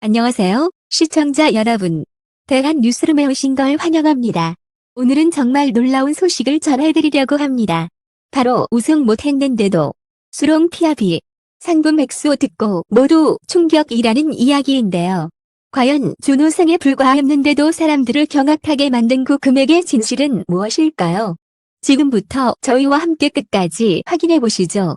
안녕하세요, 시청자 여러분. 대한 뉴스룸에 오신 걸 환영합니다. 오늘은 정말 놀라운 소식을 전해드리려고 합니다. 바로 우승 못했는데도 수롱 피아비 상금 액수 듣고 모두 충격이라는 이야기인데요. 과연 준우승에 불과했는데도 사람들을 경악하게 만든 그 금액의 진실은 무엇일까요? 지금부터 저희와 함께 끝까지 확인해 보시죠.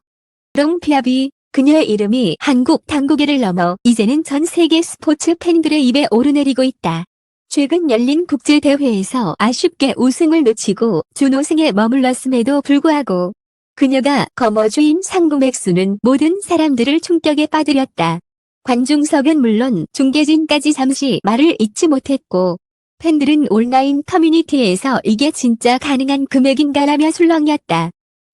수롱 피아비 그녀의 이름이 한국 당구계를 넘어 이제는 전 세계 스포츠 팬들의 입에 오르내리고 있다. 최근 열린 국제대회에서 아쉽게 우승을 놓치고 준우승에 머물렀음에도 불구하고 그녀가 거머쥐인 상금 액수는 모든 사람들을 충격에 빠뜨렸다. 관중석은 물론 중계진까지 잠시 말을 잇지 못했고 팬들은 온라인 커뮤니티에서 이게 진짜 가능한 금액인가라며 술렁였다.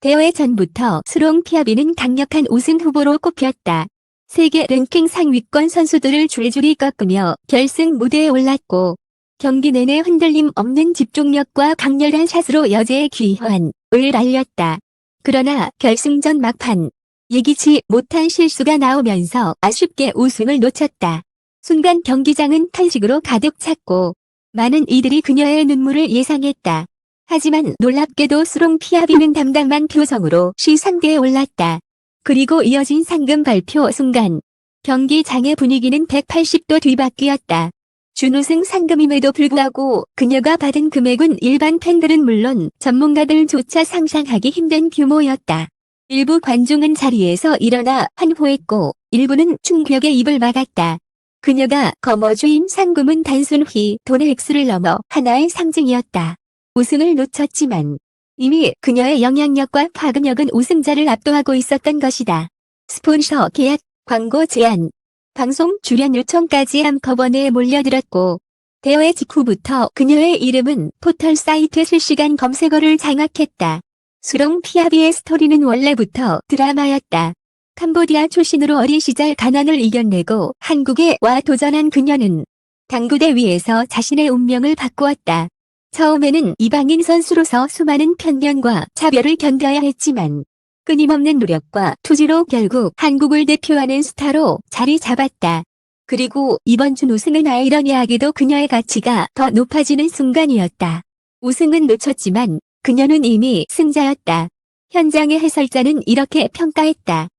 대회 전부터 스롱 피아비는 강력한 우승 후보로 꼽혔다. 세계 랭킹 상위권 선수들을 줄줄이 꺾으며 결승 무대에 올랐고 경기 내내 흔들림 없는 집중력과 강렬한 샷으로 여제의 귀환을 알렸다. 그러나 결승전 막판 예기치 못한 실수가 나오면서 아쉽게 우승을 놓쳤다. 순간 경기장은 탄식으로 가득 찼고 많은 이들이 그녀의 눈물을 예상했다. 하지만 놀랍게도 수롱 피아비는 담담한 표정으로 시상대에 올랐다. 그리고 이어진 상금 발표 순간 경기장의 분위기는 180도 뒤바뀌었다. 준우승 상금임에도 불구하고 그녀가 받은 금액은 일반 팬들은 물론 전문가들조차 상상하기 힘든 규모였다. 일부 관중은 자리에서 일어나 환호했고 일부는 충격에 입을 막았다. 그녀가 거머쥐인 상금은 단순히 돈의 액수를 넘어 하나의 상징이었다. 우승을 놓쳤지만 이미 그녀의 영향력과 파급력은 우승자를 압도하고 있었던 것이다. 스폰서 계약, 광고 제안, 방송 출연 요청까지 한꺼번에 몰려들었고 대회 직후부터 그녀의 이름은 포털 사이트 실시간 검색어를 장악했다. 수롱 피아비의 스토리는 원래부터 드라마였다. 캄보디아 출신으로 어린 시절 가난을 이겨내고 한국에 와 도전한 그녀는 당구대 위에서 자신의 운명을 바꾸었다. 처음에는 이방인 선수로서 수많은 편견과 차별을 견뎌야 했지만 끊임없는 노력과 투지로 결국 한국을 대표하는 스타로 자리 잡았다. 그리고 이번 준 우승은 아이러니하게도 그녀의 가치가 더 높아지는 순간이었다. 우승은 놓쳤지만 그녀는 이미 승자였다. 현장의 해설자는 이렇게 평가했다.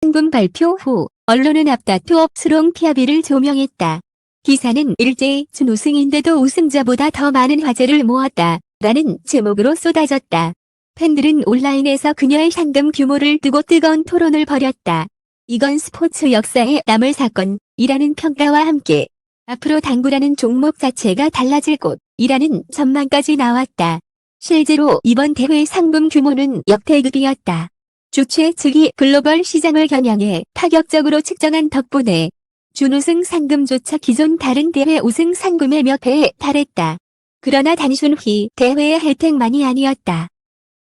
상금 발표 후 언론은 앞다투어 스롱 피아비를 조명했다. 기사는 일제히 준우승인데도 우승자보다 더 많은 화제를 모았다. 라는 제목으로 쏟아졌다. 팬들은 온라인에서 그녀의 상금 규모를 두고 뜨거운 토론을 벌였다. 이건 스포츠 역사에 남을 사건이라는 평가와 함께 앞으로 당구라는 종목 자체가 달라질 곳이라는 전망까지 나왔다. 실제로 이번 대회 상금 규모는 역대급이었다. 주최 측이 글로벌 시장을 겨냥해 파격적으로 측정한 덕분에 준우승 상금조차 기존 다른 대회 우승 상금의 몇 배에 달했다. 그러나 단순히 대회의 혜택만이 아니었다.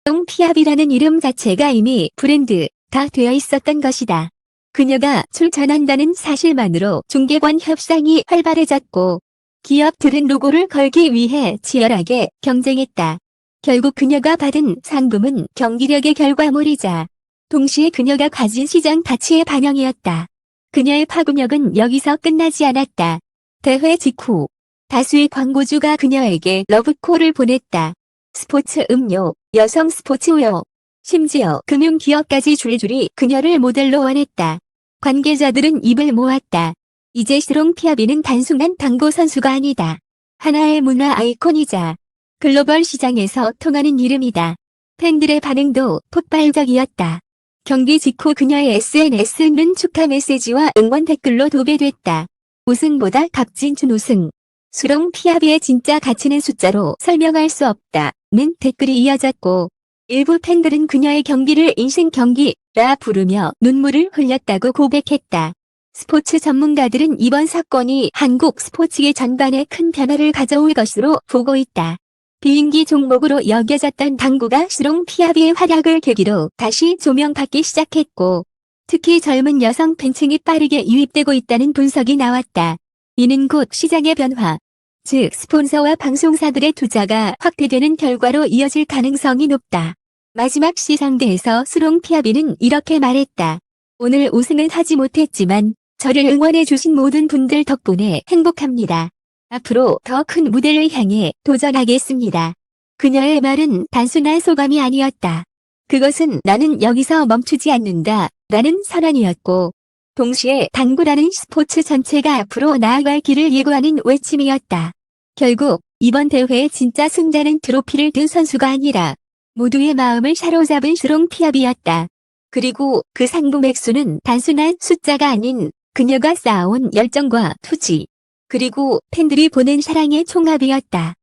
동 피압이라는 이름 자체가 이미 브랜드가 되어 있었던 것이다. 그녀가 출전한다는 사실만으로 중계관 협상이 활발해졌고 기업들은 로고를 걸기 위해 치열하게 경쟁했다. 결국 그녀가 받은 상금은 경기력의 결과물이자 동시에 그녀가 가진 시장 가치의 반영이었다. 그녀의 파급력은 여기서 끝나지 않았다. 대회 직후 다수의 광고주가 그녀에게 러브콜을 보냈다. 스포츠 음료, 여성 스포츠웨어, 심지어 금융기업까지 줄줄이 그녀를 모델로 원했다. 관계자들은 입을 모았다. 이제 스롱 피아비는 단순한 당구 선수가 아니다. 하나의 문화 아이콘이자 글로벌 시장에서 통하는 이름이다. 팬들의 반응도 폭발적이었다. 경기 직후 그녀의 SNS는 축하 메시지와 응원 댓글로 도배됐다. 우승보다 값진 준 우승. 수롱 피아비의 진짜 가치는 숫자로 설명할 수 없다 는 댓글이 이어졌고 일부 팬들은 그녀의 경기를 인생 경기라 부르며 눈물을 흘렸다고 고백했다. 스포츠 전문가들은 이번 사건이 한국 스포츠계 전반에 큰 변화를 가져올 것으로 보고 있다. 비인기 종목으로 여겨졌던 당구가 수롱 피아비의 활약을 계기로 다시 조명받기 시작했고 특히 젊은 여성 팬층이 빠르게 유입되고 있다는 분석이 나왔다. 이는 곧 시장의 변화, 즉 스폰서와 방송사들의 투자가 확대되는 결과로 이어질 가능성이 높다. 마지막 시상대에서 수롱 피아비는 이렇게 말했다. 오늘 우승은 하지 못했지만 저를 응원해 주신 모든 분들 덕분에 행복합니다. 앞으로 더 큰 무대를 향해 도전하겠습니다. 그녀의 말은 단순한 소감이 아니었다. 그것은 나는 여기서 멈추지 않는다 라는 선언이었고, 동시에 당구라는 스포츠 전체가 앞으로 나아갈 길을 예고하는 외침이었다. 결국 이번 대회의 진짜 승자는 트로피를 든 선수가 아니라 모두의 마음을 사로잡은 스롱 피압이었다. 그리고 그 상금 액수는 단순한 숫자가 아닌 그녀가 쌓아온 열정과 투지, 그리고 팬들이 보낸 사랑의 총합이었다.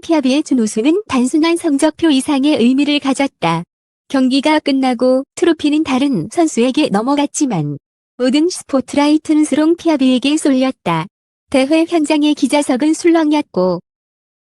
피압의 준우승은 단순한 성적표 이상의 의미를 가졌다. 경기가 끝나고 트로피는 다른 선수에게 넘어갔지만 모든 스포트라이트는 스롱 피아비에게 쏠렸다. 대회 현장의 기자석은 술렁였고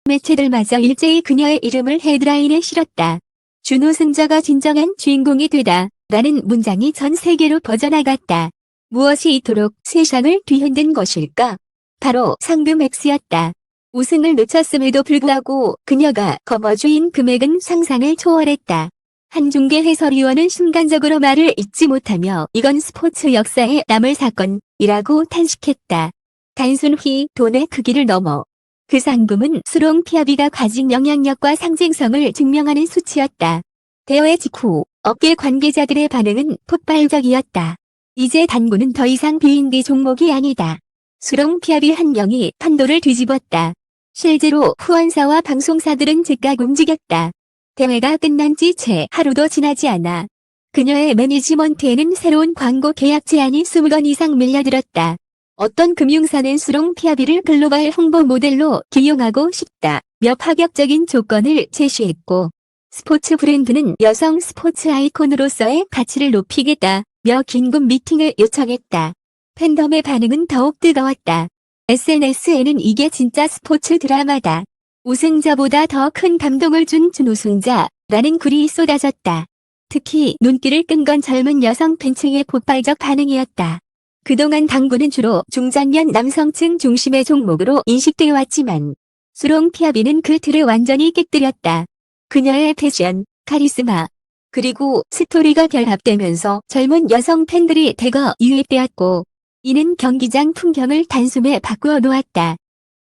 매체들마저 일제히 그녀의 이름을 헤드라인에 실었다. 준우승자가 진정한 주인공이 되다. 라는 문장이 전 세계로 퍼져나갔다. 무엇이 이토록 세상을 뒤흔든 것일까? 바로 상금 X였다. 우승을 놓쳤음에도 불구하고 그녀가 거머쥐인 금액은 상상을 초월했다. 한 중계 해설위원은 순간적으로 말을 잇지 못하며 이건 스포츠 역사에 남을 사건이라고 탄식했다. 단순히 돈의 크기를 넘어 그 상금은 수롱 피아비가 가진 영향력과 상징성을 증명하는 수치였다. 대회 직후 업계 관계자들의 반응은 폭발적이었다. 이제 단구는 더 이상 비인디 종목이 아니다. 수롱 피아비 한 명이 판도를 뒤집었다. 실제로 후원사와 방송사들은 즉각 움직였다. 대회가 끝난 지 채 하루도 지나지 않아 그녀의 매니지먼트에는 새로운 광고 계약 제안이 20건 이상 밀려들었다. 어떤 금융사는 수롱 피아비를 글로벌 홍보 모델로 기용하고 싶다. 며 파격적인 조건을 제시했고 스포츠 브랜드는 여성 스포츠 아이콘으로서의 가치를 높이겠다. 며 긴급 미팅을 요청했다. 팬덤의 반응은 더욱 뜨거웠다. SNS에는 이게 진짜 스포츠 드라마다. 우승자보다 더 큰 감동을 준 준우승자라는 글이 쏟아졌다. 특히 눈길을 끈 건 젊은 여성 팬층의 폭발적 반응이었다. 그동안 당구는 주로 중장년 남성층 중심의 종목으로 인식되어 왔지만 수롱 피아비는 그 틀을 완전히 깨뜨렸다. 그녀의 패션, 카리스마, 그리고 스토리가 결합되면서 젊은 여성 팬들이 대거 유입되었고 이는 경기장 풍경을 단숨에 바꾸어 놓았다.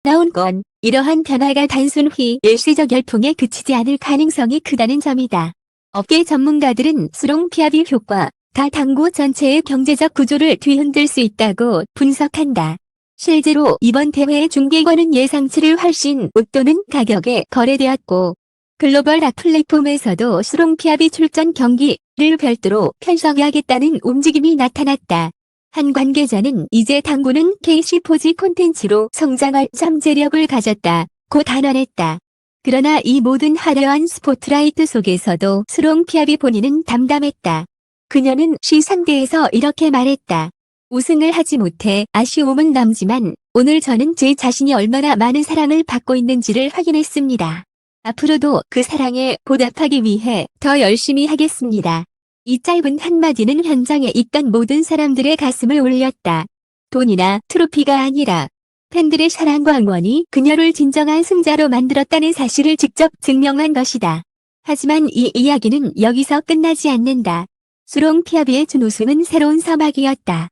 나온 건 이러한 변화가 단순히 일시적 열풍에 그치지 않을 가능성이 크다는 점이다. 업계 전문가들은 수롱 피아비 효과, 다 당구 전체의 경제적 구조를 뒤흔들 수 있다고 분석한다. 실제로 이번 대회의 중계권은 예상치를 훨씬 웃도는 가격에 거래되었고 글로벌 악 플랫폼에서도 수롱 피아비 출전 경기를 별도로 편성하겠다는 움직임이 나타났다. 한 관계자는 이제 당구는 KC포지 콘텐츠로 성장할 잠재력을 가졌다. 고 단언했다. 그러나 이 모든 화려한 스포트라이트 속에서도 수롱 피아비 본인은 담담했다. 그녀는 시상대에서 이렇게 말했다. 우승을 하지 못해 아쉬움은 남지만 오늘 저는 제 자신이 얼마나 많은 사랑을 받고 있는지를 확인했습니다. 앞으로도 그 사랑에 보답하기 위해 더 열심히 하겠습니다. 이 짧은 한마디는 현장에 있던 모든 사람들의 가슴을 울렸다. 돈이나 트로피가 아니라 팬들의 사랑과 응원이 그녀를 진정한 승자로 만들었다는 사실을 직접 증명한 것이다. 하지만 이 이야기는 여기서 끝나지 않는다. 수롱 피아비의 준우승은 새로운 서막이었다.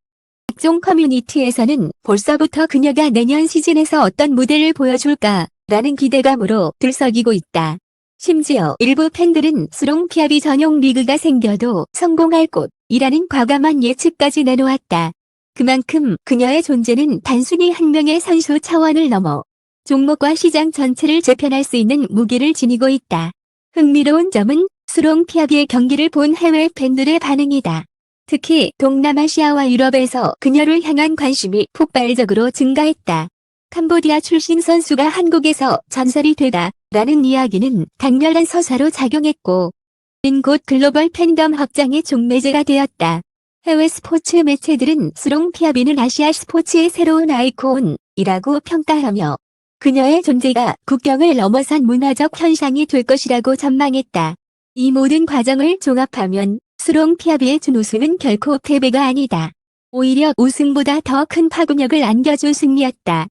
각종 커뮤니티에서는 벌써부터 그녀가 내년 시즌에서 어떤 무대를 보여줄까 라는 기대감으로 들썩이고 있다. 심지어 일부 팬들은 수롱 피아비 전용 리그가 생겨도 성공할 곳이라는 과감한 예측까지 내놓았다. 그만큼 그녀의 존재는 단순히 한 명의 선수 차원을 넘어 종목과 시장 전체를 재편할 수 있는 무기를 지니고 있다. 흥미로운 점은 수롱 피아비의 경기를 본 해외 팬들의 반응이다. 특히 동남아시아와 유럽에서 그녀를 향한 관심이 폭발적으로 증가했다. 캄보디아 출신 선수가 한국에서 전설이 되다 라는 이야기는 강렬한 서사로 작용했고 곧 글로벌 팬덤 확장의 종매제가 되었다. 해외 스포츠 매체들은 수롱 피아비는 아시아 스포츠의 새로운 아이콘이라고 평가하며 그녀의 존재가 국경을 넘어선 문화적 현상이 될 것이라고 전망했다. 이 모든 과정을 종합하면 수롱 피아비의 준우승은 결코 패배가 아니다. 오히려 우승보다 더 큰 파급력을 안겨준 승리였다.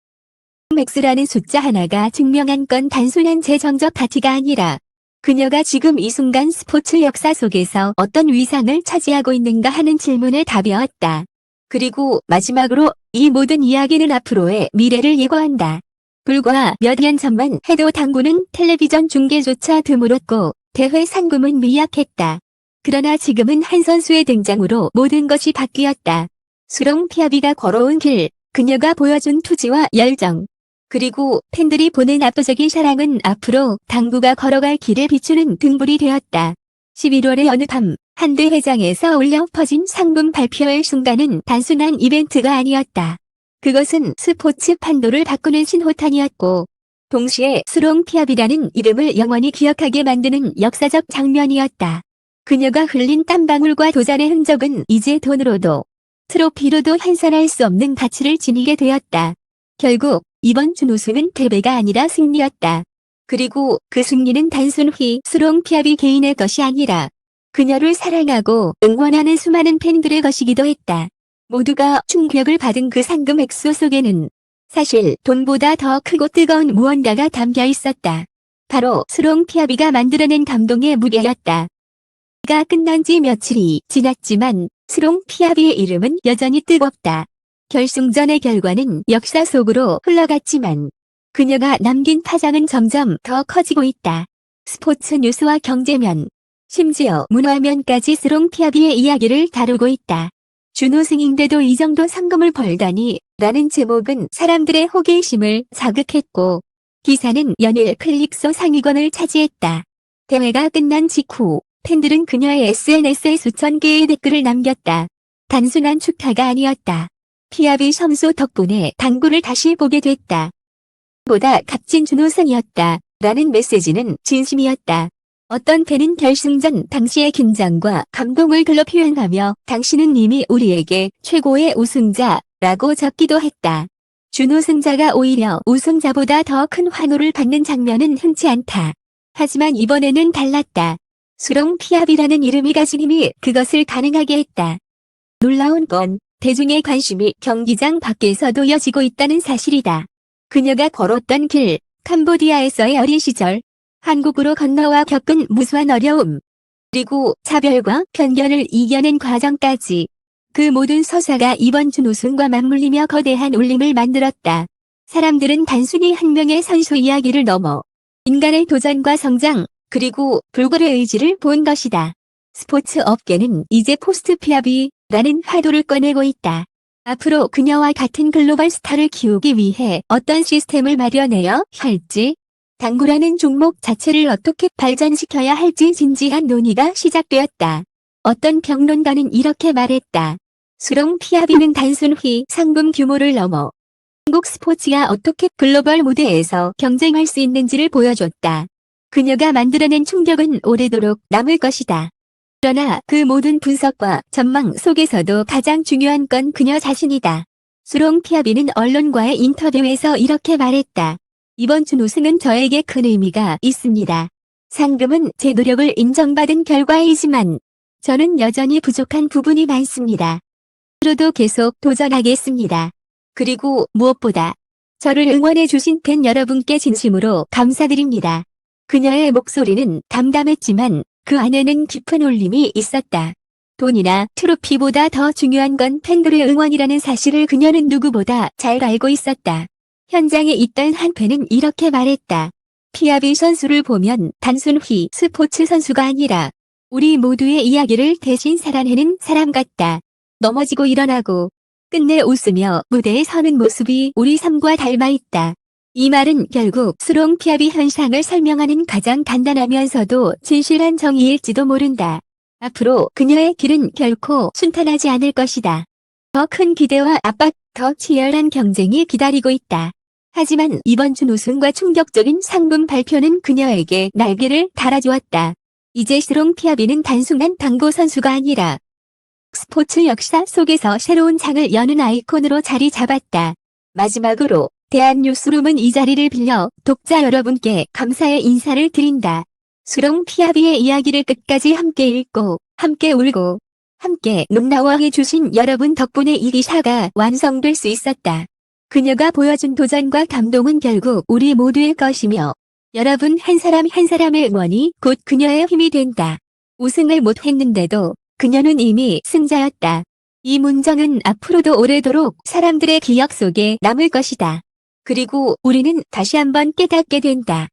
맥스라는 숫자 하나가 증명한 건 단순한 재정적 가치가 아니라 그녀가 지금 이 순간 스포츠 역사 속에서 어떤 위상을 차지하고 있는가 하는 질문의 답이었다. 그리고 마지막으로 이 모든 이야기는 앞으로의 미래를 예고한다. 불과 몇 년 전만 해도 당구는 텔레비전 중계조차 드물었고 대회 상금은 미약했다. 그러나 지금은 한 선수의 등장으로 모든 것이 바뀌었다. 수롱 피아비가 걸어온 길, 그녀가 보여준 투지와 열정, 그리고 팬들이 보낸 압도적인 사랑은 앞으로 당구가 걸어갈 길을 비추는 등불이 되었다. 11월의 어느 밤, 한대 회장에서 울려 퍼진 상금 발표의 순간은 단순한 이벤트가 아니었다. 그것은 스포츠 판도를 바꾸는 신호탄이었고, 동시에 수롱 피압이라는 이름을 영원히 기억하게 만드는 역사적 장면이었다. 그녀가 흘린 땀방울과 도전의 흔적은 이제 돈으로도, 트로피로도 환산할 수 없는 가치를 지니게 되었다. 결국 이번 준우승은 패배가 아니라 승리였다. 그리고 그 승리는 단순히 수롱 피압이 개인의 것이 아니라 그녀를 사랑하고 응원하는 수많은 팬들의 것이기도 했다. 모두가 충격을 받은 그 상금 액수 속에는 사실 돈보다 더 크고 뜨거운 무언가가 담겨 있었다. 바로 수롱 피아비가 만들어낸 감동의 무게였다. 가 끝난 지 며칠이 지났지만 수롱 피아비의 이름은 여전히 뜨겁다. 결승전의 결과는 역사 속으로 흘러갔지만 그녀가 남긴 파장은 점점 더 커지고 있다. 스포츠 뉴스와 경제면, 심지어 문화면까지 스롱 피아비의 이야기를 다루고 있다. 준우승인데도 이 정도 상금을 벌다니 라는 제목은 사람들의 호기심을 자극했고 기사는 연일 클릭소 상위권을 차지했다. 대회가 끝난 직후 팬들은 그녀의 SNS에 수천 개의 댓글을 남겼다. 단순한 축하가 아니었다. 피아비 선수 덕분에 당구를 다시 보게 됐다. 보다 값진 준우승이었다. 라는 메시지는 진심이었다. 어떤 팬은 결승전 당시의 긴장과 감동을 글로 표현하며 당신은 이미 우리에게 최고의 우승자라고 적기도 했다. 준우승자가 오히려 우승자보다 더 큰 환호를 받는 장면은 흔치 않다. 하지만 이번에는 달랐다. 수롱 피압이라는 이름이 가진 힘이 그것을 가능하게 했다. 놀라운 건 대중의 관심이 경기장 밖에서도 이어지고 있다는 사실이다. 그녀가 걸었던 길, 캄보디아에서의 어린 시절, 한국으로 건너와 겪은 무수한 어려움, 그리고 차별과 편견을 이겨낸 과정까지 그 모든 서사가 이번 준우승과 맞물리며 거대한 울림을 만들었다. 사람들은 단순히 한 명의 선수 이야기를 넘어 인간의 도전과 성장, 그리고 불굴의 의지를 본 것이다. 스포츠 업계는 이제 포스트 피아비 라는 화두를 꺼내고 있다. 앞으로 그녀와 같은 글로벌 스타를 키우기 위해 어떤 시스템을 마련해야 할지, 당구라는 종목 자체를 어떻게 발전시켜야 할지 진지한 논의가 시작되었다. 어떤 평론가는 이렇게 말했다. 수롱 피아비는 단순히 상금 규모를 넘어 한국 스포츠가 어떻게 글로벌 무대에서 경쟁할 수 있는지를 보여줬다. 그녀가 만들어낸 충격은 오래도록 남을 것이다. 그러나 그 모든 분석과 전망 속에서도 가장 중요한 건 그녀 자신이다. 수롱 피아비는 언론과의 인터뷰에서 이렇게 말했다. 이번 준우승은 저에게 큰 의미가 있습니다. 상금은 제 노력을 인정받은 결과이지만 저는 여전히 부족한 부분이 많습니다. 앞으로도 계속 도전하겠습니다. 그리고 무엇보다 저를 응원해 주신 팬 여러분께 진심으로 감사드립니다. 그녀의 목소리는 담담했지만 그 안에는 깊은 울림이 있었다. 돈이나 트로피보다 더 중요한 건 팬들의 응원이라는 사실을 그녀는 누구보다 잘 알고 있었다. 현장에 있던 한 팬은 이렇게 말했다. 피아비 선수를 보면 단순히 스포츠 선수가 아니라 우리 모두의 이야기를 대신 살아내는 사람 같다. 넘어지고 일어나고 끝내 웃으며 무대에 서는 모습이 우리 삶과 닮아 있다. 이 말은 결국 수롱 피아비 현상을 설명하는 가장 간단하면서도 진실한 정의일지도 모른다. 앞으로 그녀의 길은 결코 순탄하지 않을 것이다. 더 큰 기대와 압박, 더 치열한 경쟁이 기다리고 있다. 하지만 이번 준 우승과 충격적인 상금 발표는 그녀에게 날개를 달아주었다. 이제 스롱 피아비는 단순한 당구 선수가 아니라 스포츠 역사 속에서 새로운 장을 여는 아이콘으로 자리 잡았다. 마지막으로 대한뉴스룸은 이 자리를 빌려 독자 여러분께 감사의 인사를 드린다. 수롱 피아비의 이야기를 끝까지 함께 읽고 함께 울고 함께 농나워해 주신 여러분 덕분에 이 기사가 완성될 수 있었다. 그녀가 보여준 도전과 감동은 결국 우리 모두의 것이며 여러분 한 사람 한 사람의 응원이 곧 그녀의 힘이 된다. 우승을 못했는데도 그녀는 이미 승자였다. 이 문장은 앞으로도 오래도록 사람들의 기억 속에 남을 것이다. 그리고 우리는 다시 한번 깨닫게 된다.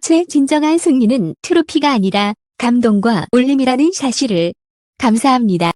제 진정한 승리는 트로피가 아니라 감동과 울림이라는 사실을 감사합니다.